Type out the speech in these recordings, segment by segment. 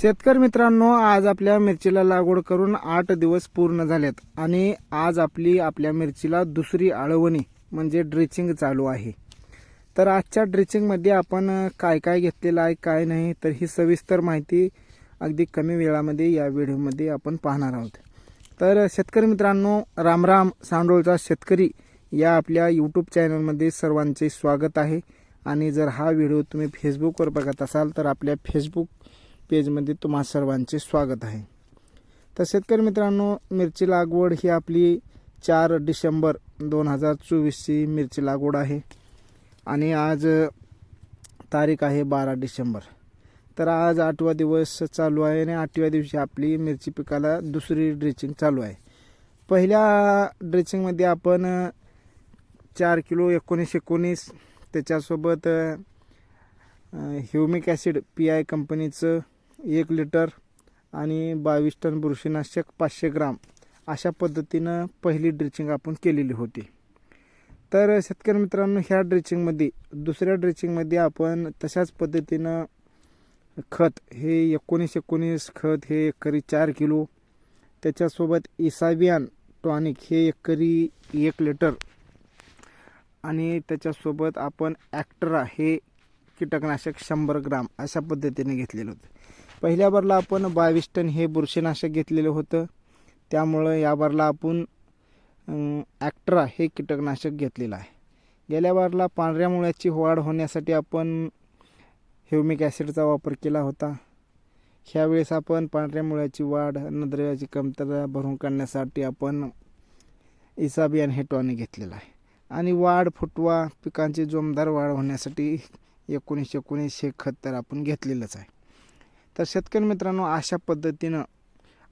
शेतकरी मित्रांनो आज आपल्या मिरचीला लागवड करून आठ दिवस पूर्ण झालेत आणि आज आपली आपल्या मिरचीला दुसरी आळवणी म्हणजे ड्रिचिंग चालू आहे. तर आजच्या ड्रिचिंगमध्ये आपण काय काय घेतलेलं आहे काय नाही तर ही सविस्तर माहिती अगदी कमी वेळामध्ये या व्हिडिओमध्ये आपण पाहणार आहोत. तर शेतकरी मित्रांनो रामराम सांडोळचा शेतकरी या आपल्या यूट्यूब चॅनलमध्ये सर्वांचे स्वागत आहे. आणि जर हा व्हिडिओ तुम्ही फेसबुकवर बघत असाल तर आपल्या फेसबुक पेजमध्ये तुम्हा सर्वांचे स्वागत आहे. तर शेतकरी मित्रांनो मिरची लागवड ही आपली चार डिसेंबर दोन हजार चोवीसची मिरची लागवड आहे. आणि आज तारीख आहे बारा डिसेंबर. तर आज आठवा दिवस चालू आहे आणि आठव्या दिवशी आपली मिरची पिकाला दुसरी ड्रिचिंग चालू आहे. पहिल्या ड्रिचिंगमध्ये आपण चार किलो एकोणीस एकोणीस त्याच्यासोबत ह्युमिक ॲसिड पी आय कंपनीचं एक लिटर आणि बावीस टन बुरशीनाशक पाचशे ग्राम अशा पद्धतीनं पहिली ड्रिचिंग आपण केलेली होती. तर शेतकरी मित्रांनो ह्या ड्रिचिंगमध्ये दुसऱ्या ड्रिचिंगमध्ये आपण तशाच पद्धतीनं खत हे एकोणीस एकोणीस खत हे एकरी चार किलो त्याच्यासोबत इसाबियान टॉनिक हे एकरी एक लिटर आणि त्याच्यासोबत आपण ॲक्टरा हे कीटकनाशक शंभर ग्राम अशा पद्धतीने घेतलेलं होतं. पहिल्या बारला आपण बावीस टन हे बुरशीनाशक घेतलेलं होतं. त्यामुळं या बारला आपण ॲक्ट्रा हे कीटकनाशक घेतलेलं आहे. गेल्या बारला पांढऱ्या मुळ्याची वाढ होण्यासाठी आपण ह्युमिक ॲसिडचा वापर केला होता. ह्यावेळेस आपण पांढऱ्या मुळ्याची वाढ नद्रव्याची कमतरता भरून काढण्यासाठी आपण इसाबियान हे टॉनिक घेतलेलं आहे. आणि वाढ फुटवा पिकांची जोमदार वाढ होण्यासाठी एकोणीसशे एकोणीस हे खत तर आपण घेतलेलंच आहे. तर शेतकरी मित्रांनो अशा पद्धतीनं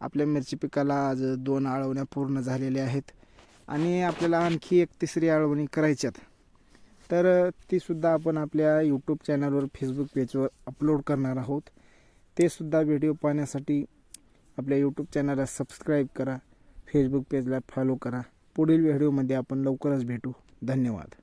आपल्या मिरची पिकाला आज दोन आळवण्या पूर्ण झालेल्या आहेत आणि आपल्याला आणखी एक तिसरी आळवणी करायच्यात. तर तीसुद्धा आपण आपल्या यूट्यूब चॅनलवर फेसबुक पेजवर अपलोड करणार आहोत. ते सुद्धा व्हिडिओ पाहण्यासाठी आपल्या यूट्यूब चॅनलला सबस्क्राईब करा फेसबुक पेजला फॉलो करा. पुढील व्हिडिओमध्ये आपण लवकरच भेटू. धन्यवाद.